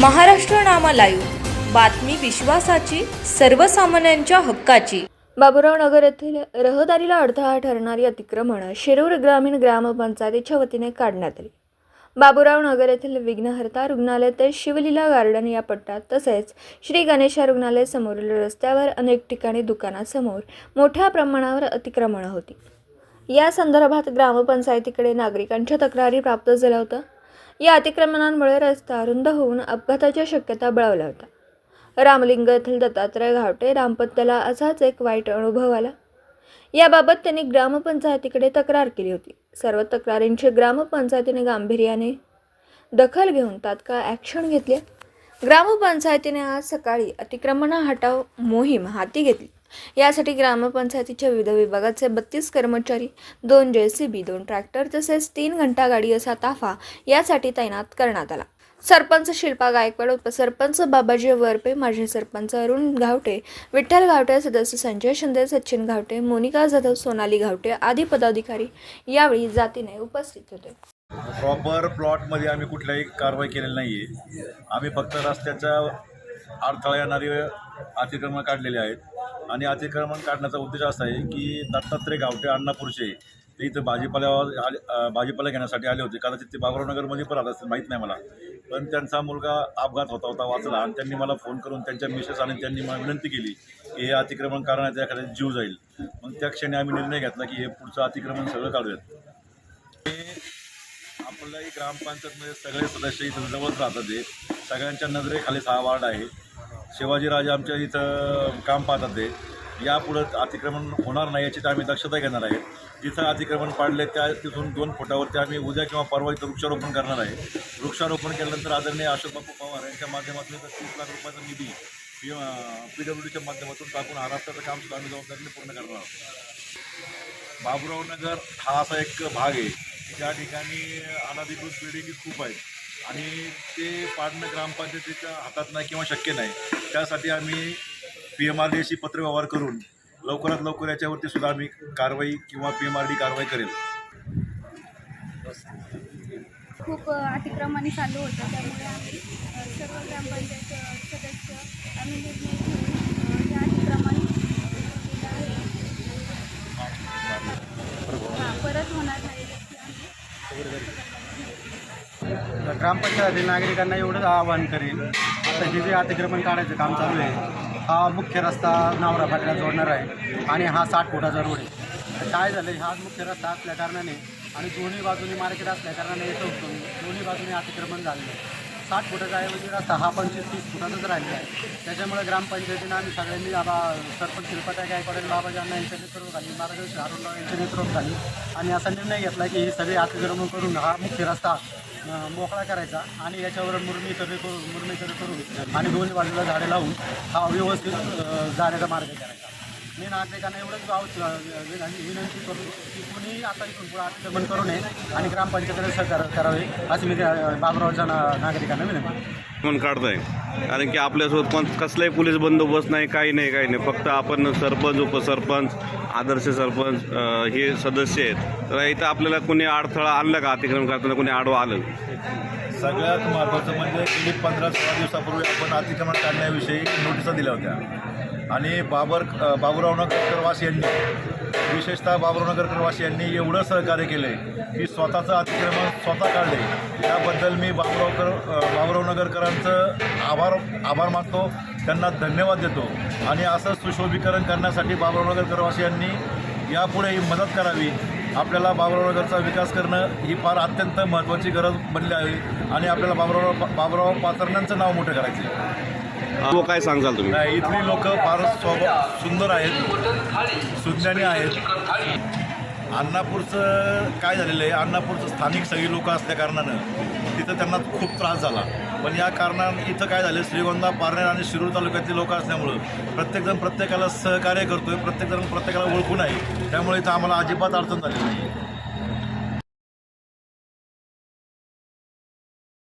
महाराष्ट्र नामा live बातमी विश्वासाची सर्वसामान्यांच्या हक्काची. बाबुराव नगर येथील रहदारीला अडथळा ठरणारी अतिक्रमण शिरूर ग्रामीण ग्रामपंचायतीच्या वतीने काढण्यात आली. बाबुराव नगर येथील विघ्नहर्ता रुग्णालय ते शिवलीला गार्डन या पट्ट्यात तसेच श्री गणेशा रुग्णालय समोरील रस्त्यावर अनेक ठिकाणी दुकानासमोर मोठ्या प्रमाणावर अतिक्रमणं होती. या संदर्भात ग्रामपंचायतीकडे नागरिकांच्या तक्रारी प्राप्त झाल्या होत्या. या अतिक्रमणांमुळे रस्ता रुंद होऊन अपघाताच्या शक्यता बळावल्या होत्या. रामलिंग येथील दत्तात्रय घावटे दाम्पत्याला असाच एक वाईट अनुभव आला. याबाबत त्यांनी ग्रामपंचायतीकडे तक्रार केली होती. सर्व तक्रारींची ग्रामपंचायतीने गांभीर्याने दखल घेऊन तात्काळ ॲक्शन घेतली. ग्रामपंचायतीने आज सकाळी अतिक्रमण हटाव मोहीम हाती घेतली. यासाठी ग्रामपंचायतीच्या विविध विभागाचे बत्तीस कर्मचारी दोन जे सी बी दोन ट्रॅक्टर तसेच तीन घंटा गाडी असा ताफा यासाठी तैनात करण्यात आला. सरपंच शिल्पा गायकवाड उपसरपंच बाबाजी वरपे माजी सरपंच अरुण घावटे विठ्ठल घावटे सदस्य संजय शिंदे सचिन घावटे मोनिका जाधव सोनाली घावटे आदी पदाधिकारी यावेळी जातीने उपस्थित होते. प्रॉपर प्लॉटमध्ये आम्ही कुठल्याही कारवाई केलेली नाही आहे आम्ही फक्त रस्त्याच्या अडथळा येणारे अतिक्रमण काढलेले आहेत. आणि अतिक्रमण काढण्याचा उद्देश असा आहे की दत्तात्रय गावठे अण्णापूरचे ते इथं भाजीपाला आले भाजीपाला घेण्यासाठी आले होते. कदाचित ते बाबरावनगरमध्ये पण आलं असतील माहीत नाही मला. पण त्यांचा मुलगा अपघात होता होता वाचला. आणि त्यांनी मला फोन करून त्यांच्या मिसेस आणि त्यांनी मला विनंती केली की हे अतिक्रमण करण्याचा एखाद्या जीव जाईल. मग त्या क्षणी आम्ही निर्णय घेतला की हे पुढचं अतिक्रमण सगळं काढूयात. आपल्याही ग्रामपंचायतमध्ये सगळे सदस्य इथं जवळच राहतात ते सगळ्यांच्या नजरेखाली सहा वार्ड आहे. शिवाजीराजे आमच्या इथं काम पाहतात ते यापुढं अतिक्रमण होणार नाही याची तर आम्ही दक्षता घेणार आहे. जिथं अतिक्रमण पाडले त्या तिथून दोन फुटावरती आम्ही उद्या किंवा परवा इथं वृक्षारोपण करणार आहे. वृक्षारोपण केल्यानंतर आदरणीय अशोक बापू पवार यांच्या माध्यमातून इथं तीस लाख रुपयाचा निधी पी पी डब्ल्यू डीच्या माध्यमातून टाकून आराष्ट्राचं काम सुद्धा आम्ही जबाबदारीने पूर्ण करणार आहोत. बाबुराव नगर हा असा एक भाग आहे. ज्या ठिकाणी अनाधिकृत बिल्डिंगी खूप आहेत आणि ते पाडणं ग्रामपंचायतीच्या हातात नाही किंवा शक्य नाही त्यासाठी आम्ही पी एम आर डीशी पत्रव्यवहार करून लवकरात लवकर याच्यावरती सुद्धा आम्ही कारवाई किंवा पी एम आर डी कारवाई करेल. खूप अ, अतिक्रमणे चालू होतं त्यामुळे आम्ही सर्व ग्रामपंचायत सदस्य आम्ही निर्णय घेऊन या हे अतिक्रमण परत होणार नाही याची ग्रामपंचायती ग्रामपंचायतीतील नागरिकांना एवढंच आवाहन करेल. आता हे जे अतिक्रमण काढायचं काम चालू आहे हा मुख्य रस्ता नावरा फाटला जोडणार आहे आणि हा साठ फुटाचा रोड आहे. तर काय झालं हा मुख्य रस्ता असल्या कारणाने आणि दोन्ही बाजूनी मार्केट असल्या कारणाने येतो दोन्ही बाजूने अतिक्रमण झालेलं आहे. साठ फुटाचा ऐवजी रस्ता हा पंचवीस तीस फुटाचाच राहिलेला आहे. त्याच्यामुळे ग्रामपंचायतीनं आम्ही सगळ्यांनी आबा सरपंच शिल्पता गायकवाड बाबाजांना यांच्या नेतृत्वाखाली मार्गदर्शन अरुणराव यांच्या नेतृत्वाखाली आणि असा निर्णय घेतला की हे सगळे अतिक्रमण करून हा मुख्य रस्ता मोकळा करायचा आणि याच्यावर मुरमी कमी करून मुरमीकरण करून आणि दोन्ही बाजूला झाडे लावून हा व्यवस्थित जाण्याचा मार्ग करायचा. मी नागरिकांना एवढंच गाव विनंती करू की कोणी आता इथून पुढे अतिक्रमण करू नये आणि ग्रामपंचायतीला सहकार्य करावे अशी मी बाबुरावच्या ना- नागरिकांना विनंती म्हणून काढताय. कारण की आपल्यासोबत पण कसलाही पोलीस बंदोबस्त नाही काही नाही काही नाही. फक्त आपण सरपंच उपसरपंच आदर्श सरपंच अं, हे सदस्य आहेत. तर इथं आपल्याला कोणी अडथळा आणला का अतिक्रमण करताना कोणी आडवं आलं? सगळ्यात महत्त्वाचं म्हणजे गेली पंधरा सोळा दिवसापूर्वी आपण अतिक्रमण काढण्याविषयी नोटिसा दिल्या होत्या. आणि बाबर अ, बाबुराव नगरवासी यांनी विशेषतः बाबुराव नगरकरवास यांनी एवढं सहकार्य केलं आहे की स्वतःचं अतिक्रमण स्वतः काढले. त्याबद्दल मी बाबुरावकर बाबुराव नगरकरांचं आभार आभार मानतो. त्यांना धन्यवाद देतो. आणि असं सुशोभीकरण करण्यासाठी बाबुराव नगरकरवासी यांनी यापुढे ही मदत करावी. आपल्याला बाबुरावनगरचा विकास करणं ही फार अत्यंत महत्त्वाची गरज बनली आहे. आणि आपल्याला बाबुराव बाबुराव पाचरण्यांचं नाव मोठं करायचं आहे हो काय सांगाल तुम्ही? नाही इथली लोक फार स्वभाव सुंदर आहेत सुज्ञानी आहेत. अण्णापूरचं काय झालेलं आहे अण्णापूरचं स्थानिक सगळी लोक असल्या कारणानं तिथं त्यांना खूप त्रास झाला. पण या कारणानं इथं काय झालं श्रीगोंदा पारनेर आणि शिरूर तालुक्यातली लोक असल्यामुळं प्रत्येकजण प्रत्येकाला सहकार्य करतोय प्रत्येकजण प्रत्येकाला ओळखून आहे त्यामुळे इथं आम्हाला अजिबात अडचण झाली नाही.